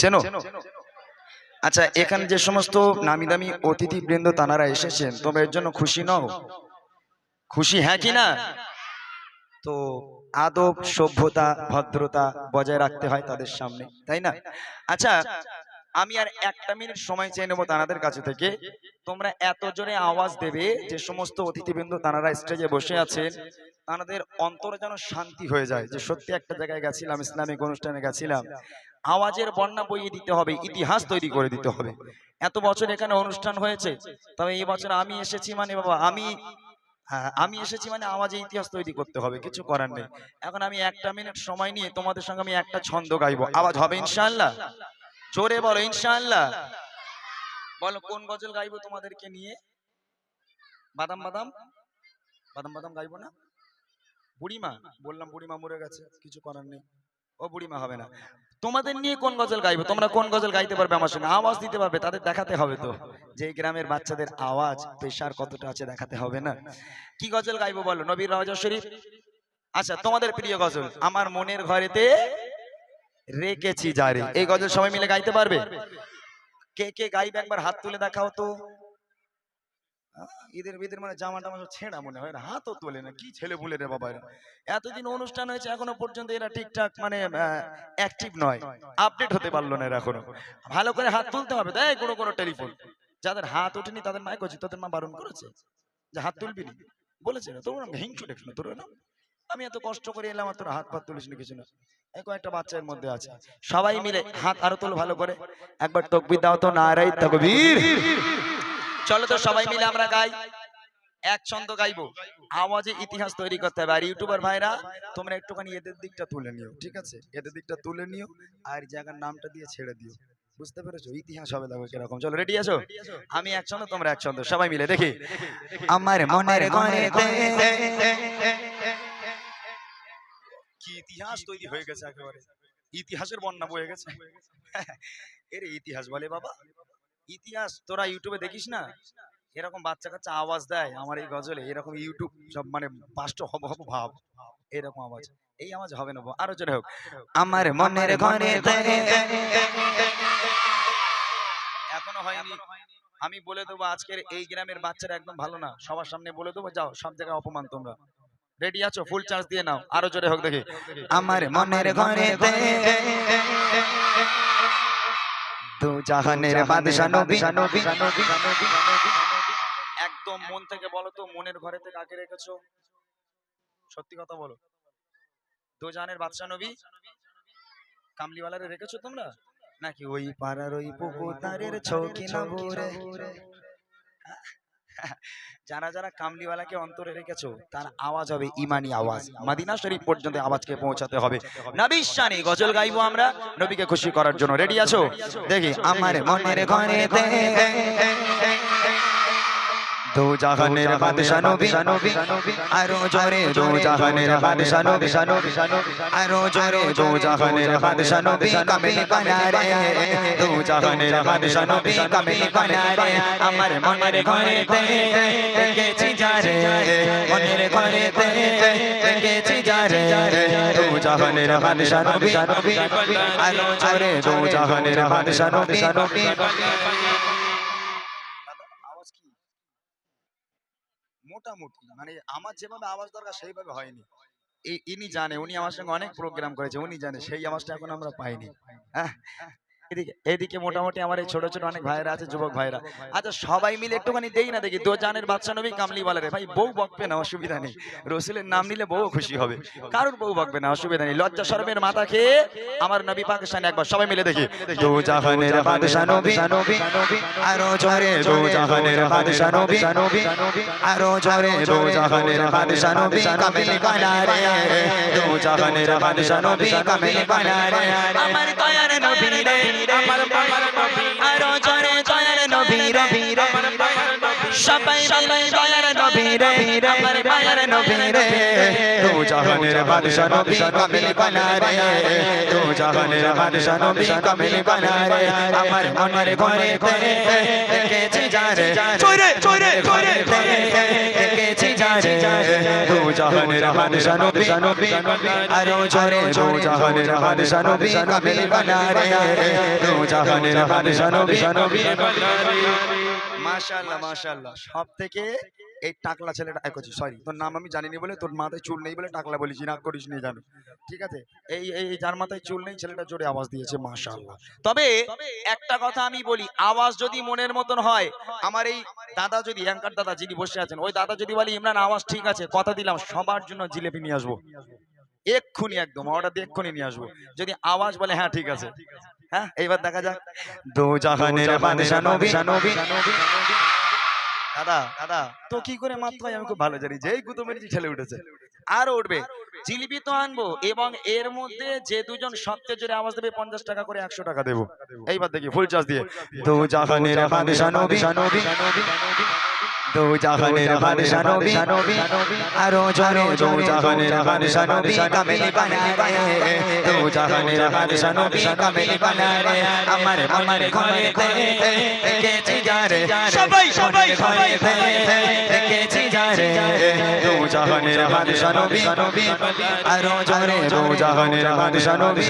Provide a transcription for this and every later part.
চেনো আচ্ছা এখানে যে সমস্ত নামি দামি অতিথি বৃন্দ তানারা এসেছেন তোমরা এর জন্য খুশি নও। খুশি হ্যাঁ কি না? তো আদব সভ্যতা ভদ্রতা বজায় রাখতে হয় তাদের সামনে তাই না? আচ্ছা আমি আর একটা মিনিট সময় চেয়ে নেব তানাদের কাছে থেকে। তোমরা এত জোরে আওয়াজ দেবে যে সমস্ত অতিথিবৃন্দ তানারা স্টেজে বসে আছেন। তানাদের অন্তরে যেন শান্তি হয়ে যায় যে সত্যি একটা জায়গায় গেছিলাম ইসলামিক অনুষ্ঠানে গেছিলাম। আওয়াজের বন্যা বইয়ে দিতে হবে, ইতিহাস তৈরি করে দিতে হবে। এত বছর এখানে অনুষ্ঠান হয়েছে, তবে এই বছর আমি এসেছি মানে বাবা, আমি হ্যাঁ আমি এসেছি মানে আওয়াজে ইতিহাস তৈরি করতে হবে, কিছু করার নেই। এখন আমি একটা মিনিট সময় নিয়ে তোমাদের সঙ্গে আমি একটা ছন্দ গাইবো। আওয়াজ হবে ইনশাল্লাহ জোরে বলো, ইনশাআল্লাহ। বলো, কোন গজল গাইবো তোমাদেরকে নিয়ে? বাদাম বাদাম? বাদাম বাদাম গাইবো না? বুড়িমা? বললাম বুড়িমা মরে গেছে, কিছু করার নেই। ও বুড়িমা হবে না। তোমাদের নিয়ে কোন গজল গাইবো? তোমরা কোন গজল গাইতে পারবে আমার সঙ্গে? আওয়াজ দিতে পারবে, তাদের দেখাতে হবে তো। যে গ্রামের বাচ্চাদের আওয়াজ, পেশার কতটা আছে দেখাতে হবে না? কি গজল গাইবো বলো? নবীর রাজা শরীফ? আচ্ছা তোমাদের প্রিয় গজল, আমার মনের ঘরেতে রেখেছি যারে এই গজল সবাই মিলে গাইতে পারবে? কে কে গাইবে? একবার হাত তুলে দেখাও তো। ঈদের ঈদের মানে জামা টামা ছেঁড়া মনে হয় হাতও তোলে না, কি ছেলে ভুলে রে বাবা এতদিন অনুষ্ঠান হয়েছে, এখনও পর্যন্ত এরা ঠিকঠাক মানে অ্যাক্টিভ নয় আপডেট হতে পারল না এরা এখনও। ভালো করে হাত তুলতে হবে তাই কোনো কোনো টেলিফোন। যাদের হাত ওঠেনি, তাদের মায় করছে তাদের মা বারণ করেছে যে হাত তুলবি না বলেছে না তোর হিংসু দেখ না, তোর না? আমি এত কষ্ট করে এলাম, আর তোর হাত পাত তুলিস না কিছু না। কয়েকটা বাচ্চার মধ্যে আছে। সবাই মিলে হাত আরও তোলো ভালো করে। একবার তকবির দাও তো নারাই তকবীর। চলো তো সবাই মিলে আমরা গাই। এক ছন্দ গাইবো। আওয়াজে ইতিহাস তৈরি করতে হবে। আর ইউটিউবার ভাইরা, তোমরা একটুখানি এদের দিকটা তুলে নিও। ঠিক আছে? এদের দিকটা তুলে নিও। আর জায়গার নামটা দিয়ে ছেড়ে দিও। বুঝতে পেরেছ? ইতিহাস হবে দেখো কীরকম। চলো রেডি আছো? আমি এক ছন্দ তোমরা এক ছন্দ সবাই মিলে, দেখি। আমার মনের ঘরেতে কি ইতিহাস তৈরি হয়ে গেছে একেবারে। ইতিহাসের বন্যা বয়ে গেছে। এর, ইতিহাস বলে বাবা। ইতিহাস তোরা ইউটিউবে দেখিস না? এরকম বাচ্চা কাচ্চা আওয়াজ দেয় আমার এই গজলে, এরকম ইউটিউব সব মানে পাষ্ট হব হব ভাব, এরকম আওয়াজ। এই আওয়াজ হবে না, আরও জোরে হোক। আমার মনের ঘরে এখনও হয়নি। আমি বলে দেবো আজকের এই গ্রামের বাচ্চারা একদম ভালো না। সবার সামনে বলে দেবো, যাও, সব জায়গায় অপমান তোমরা। রেডি আছো? ফুল চার্জ দিয়ে নাও। আরও জোরে হোক দেখি। আমার মনের ঘরে দু জাহানের বাদশা নবী একদম মন থেকে বলো তো মনের ঘরেতে কাকে রেখেছো সত্যি কথা বলো দু জাহানের বাদশা নবী কামলিওয়ালারে রেখেছো তোমরা নাকি ওই পাড়ার ওই পুকুতারের ছৌকি না যারা যারা কামলিওয়ালাকে অন্তরে রেখেছো তার আওয়াজ হবে ইমানি আওয়াজ। মাদিনা শরীফ পর্যন্ত আওয়াজকে পৌঁছাতে হবে। নবীর শানে গজল গাইবো আমরা। নবীকে খুশি করার জন্য রেডি আছো? দেখি আমার মনের ঘরেতে দু জাহানের বাদশা নবী আরও জোরে দু জাহানের বাদশা নবী। আরও জোরে দু জাহানের বাদশা নবী। কামিল কানারে দু জাহানের বাদশা নবী। কামিল কানারে আমার মনের ঘরেতে গেছি যারে মনের ঘরেতে গেছি যারে দু জাহানের বাদশা নবী। আরও জোরে দু জাহানের বাদশা নবী আওয়াজ কি মোটামুটি। মানে আমার যেভাবে আওয়াজ দরকার সেইভাবে হয়নি। ইনি জানে, উনি আমার সঙ্গে অনেক প্রোগ্রাম করেছে, উনি জানে, সেই আওয়াজটা এখন আমরা পাইনি। হ্যাঁ? এদিকে মোটামুটি আমার এই ছোট ছোট অনেক ভাইরা আছে, যুবক ভাইরা আচ্ছা সবাই মিলে একটুখানি দেই না দেখি, দো জানের বাচ্চা নবী কামলি বলে ভাই, বউ বকবে না, অসুবিধা নেই। রসুলের নাম নিলে বউ খুশি হবে। কারোর বউ বকবে না, অসুবিধা নেই। লজ্জা শরমের মাথা খেয়ে আমার নবী পাকিস্তানে একবার সবাই মিলে দেখি। আমার দয়ার নবী রে। আমার দয়ার নবী। আরও জোরে দয়ার নবী রে আমার দয়ার নবী। সবাই মিলে দয়ার নবী রে আমার দয়ার নবী রে জাহানের বাদশা নবী কামিল বানা রে দু জাহানের বাদশা নবী কামিল বানা আমার মনের ঘরে ঘরে দেখেছি যারে চোরে চোরে চোরে দেখেছি যারে দু জাহানের বাদশা নবী নবী আরও জোরে দু জাহানের বাদশা নবী কামিল বানা রে দু জাহানের বাদশা নবী নবী মাশাআল্লাহ মাশাআল্লাহ। সব থেকে এই টাকলা ছেলেটা একছি সরি তোর নাম আমি জানিনি বলে তোর মাথায় চুল নেই বলে টাকলা বলেছি না করিস নি জানো ঠিক আছে? এই এই যার মাথায় চুল নেই, ছেলেটা জোরে আওয়াজ দিয়েছে, মাশাআল্লাহ। তবে একটা কথা আমি বলি, আওয়াজ যদি মনের মতন হয়, আমার এই দাদা যদি, অ্যাঙ্কার দাদা যিনি বসে আছেন, ওই দাদা যদি বলি, ইমরান, আওয়াজ ঠিক আছে, কথা দিলাম, সবার জন্য জিলেপি নিয়ে আসব। এক্ষুনি একদম, অর্ডার দিয়ে এক্ষুনি নিয়ে আসব। যদি আওয়াজ বলে হ্যাঁ ঠিক আছে। হ্যাঁ এইবার দেখা যাক। দু জাহানের বাদশা নবী দাদা দাদা তো কি করে মাত্র আমি খুব ভালো জানি? যেই গুতো মেরেছি ঠেলে উঠেছে। আর উঠবে। জিলিপি তো আনব এবং এর মধ্যে যে দুজন সবচেয়ে জোরে আওয়াজ দেবে পঞ্চাশ টাকা করে একশো টাকা দেবো। এইবার দেখি ফুল চার্জ দিয়ে। দু জাহানের দু জাহানের বাদশা নবী আরও জোরে দু জাহানের বাদশা নবী কামিল বানা রে দু জাহানের বাদশা নবী কামিল বানা রে আমার আমার ঘরে দেখেছি যারে সবাই সবাই ঘরে দেখেছি যারে দু জাহানের বাদশা নবী আরও জোরে দু জাহানের বাদশা নবী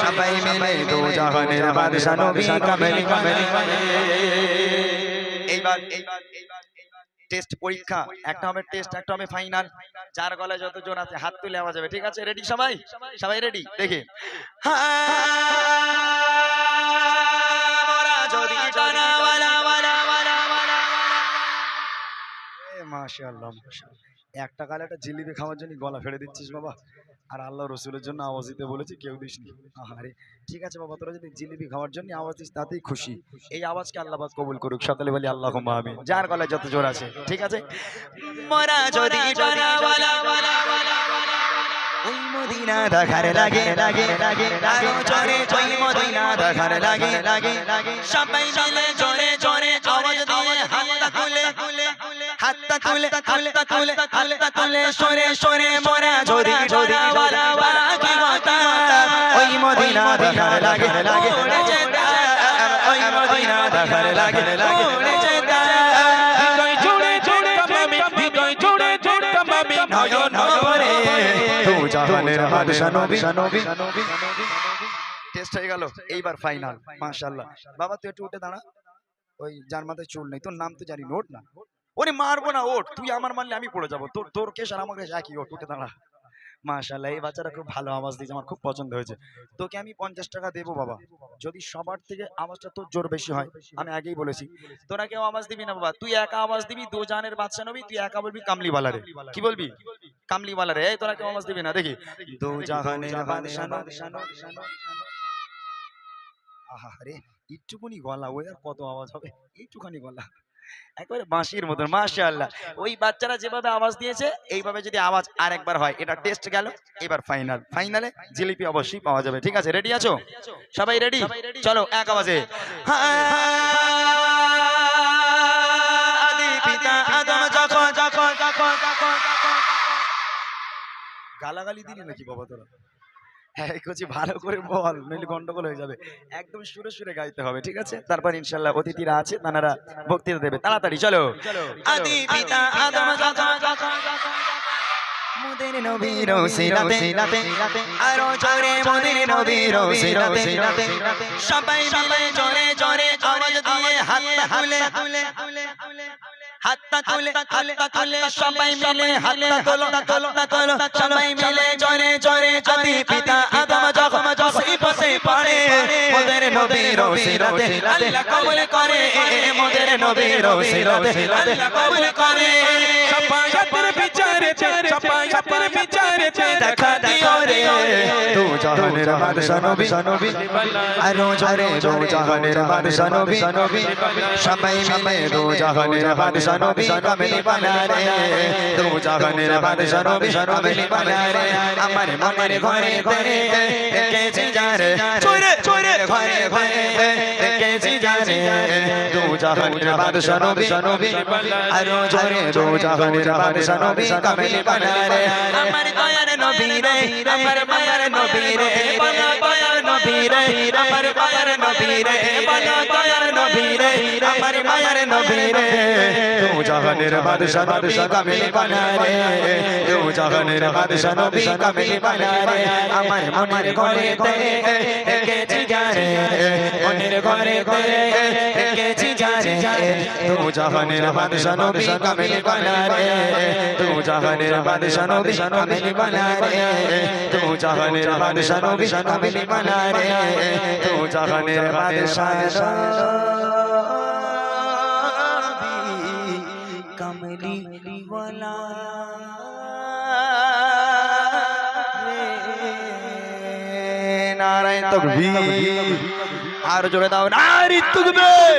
সবাই মিলে দু জাহানের বাদশা নবী কামিল কামিল এইবার টেস্ট পরীক্ষা, একটা হবে টেস্ট একটা হবে ফাইনাল যার গলায় যত জোর আছে হাত তুলে আওয়াজ যাবে ঠিক আছে? রেডি সবাই? সবাই রেডি দেখে। একটা কালে একটা জিলিপি খাওয়ার জন্য গলা ফেড়ে দিচ্ছিস বাবা। আর আল্লাহ রসুলের জন্য আওয়াজ দিতে বলেছি, কেউ দিসনি। আরে ঠিক আছে বাবা, তোরা যদি জিলিপি খাওয়ার জন্য আওয়াজ দিস, তাতেই খুশি। এই আওয়াজকে আল্লাহ কবুল করুক সকালে বলি আল্লাহ আমিন। যার গলায় যত জোর আছে, ঠিক আছে? লাগে লাগে লাগে লাগে তুলে হাতটা তুলে হাতটা তুলে সরে সরে মরা কি কথা ওই মদিনা দেখার লাগে লাগে ওই মদিনা দেখার লাগে লাগে জাহানের বাদশা নবী নবী টেস্ট হয়ে গেল এইবার ফাইনাল মাশাআল্লাহ বাবা তুই একটু উঠে দাঁড়া ওই যার মাথায় চুল নেই তোর নাম তো জানি নোট না ওরে মারবো না, ওঠ। তুই আমার মারলে আমি পড়ে যাব। তোর তোর কেস আর আমার কেস একই, ওঠ, উঠে দাঁড়া। মাশাআল্লাহ, এই বাচ্চাটা খুব ভালো আওয়াজ দিয়েছে, আমার খুব পছন্দ হয়েছে। তোকে আমি পঞ্চাশ টাকা দেবো, বাবা। যদি সবার থেকে আওয়াজটা তোর জোর বেশি হয়, আমি আগেই বলেছি। তোরা কেউ আওয়াজ দিবি না, বাবা। তুই একা আওয়াজ দিবি, দু জানের বাচ্চা নবি, তুই একা বলবি কামলিওয়ালা রে কি বলবি? কামলিওয়ালা রে এই, তোরা কেউ আওয়াজ দিবি না, দেখি। দু আহা রে, একটুখানি গলা, ওই আর কত আওয়াজ হবে? একটুখানি গলা। একবারে বাঁশির মতন মাশাআল্লাহ। ওই বাচ্চারা যেভাবে আওয়াজ দিয়েছে এইভাবে যদি আওয়াজ আর একবার হয় এটা টেস্ট গেল। এবার ফাইনাল ফাইনালে জিলিপি অবশ্যই পাওয়া যাবে। ঠিক আছে রেডি আছো? সবাই রেডি চলো এক আওয়াজে। গালাগালি দিলি নাকি বাবা তোরা? হ্যাঁ কচি ভালো করে বল নইলে গন্ডগোল হয়ে যাবে। একদম সুরে সুরে গাইতে হবে ঠিক আছে? তারপর ইনশাল্লাহ অতিথিরা আছে তারা বক্তৃতা দেবে। তাড়াতাড়ি চলো। আদি পিতা আদম মোদের নবীর সিরাতে আরও জোরে মোদের নবীর সিরাতে সবাই মিলে জোরে জোরে আওয়াজ দিয়ে হাতটা তুলে। হাতটা তুলে হাতটা তুলে সবাই মিলে হাতটা তোলো হাতটা তোলো সবাই মিলে জোরে জোরে আদি পিতা আদম যখন বসে পড়ে মোদের নবীর সিরাতে আল্লাহ কবুল করে মোদের নবীর সিরাতে আল্লাহ কবুল করে সাপায়াতের বিচারে সাপায়াতের বিচারে দেখা দিও রে। দু জাহানের বাদশা নবী নবী আরও জোরে দু জাহানের বাদশা নবী নবী সবাই মিলে দু জাহানের বাদশা নবী কামিল বানা রে দু জাহানের বাদশা নবী কামিল বানা রে আমার মনের ঘরে ঘরে চোরে চোরে ঘরে ঘরে এঁকেছি জানে। দু জাহানের বাদশা নবী নবী আরও আমার দয়ার নবী আমার মায়ার নবী রে দয়ার নবী রে আমার মায়ার নবী রে বলো দয়ার নবী রে আমার মায়ার নবী রে দু জাহানের বাদশা নবী কামিল বানারে দু জাহানের বাদশা নবী কামিল বানারে, আমার মনের ঘরে তে এঁকেছি জানে মনের ঘরে ঘরে এঁকেছি জানে দু জাহানের বাদশা নবী কামিল বানারে দু জাহানের বাদশা নবী কামিল বানারে দু জাহানের বাদশা নবী কামিল বানারে। দু জাহানের কমলি বলা নারায়ণ তকবীর। আর জোরে দাও নারী তুকবীর।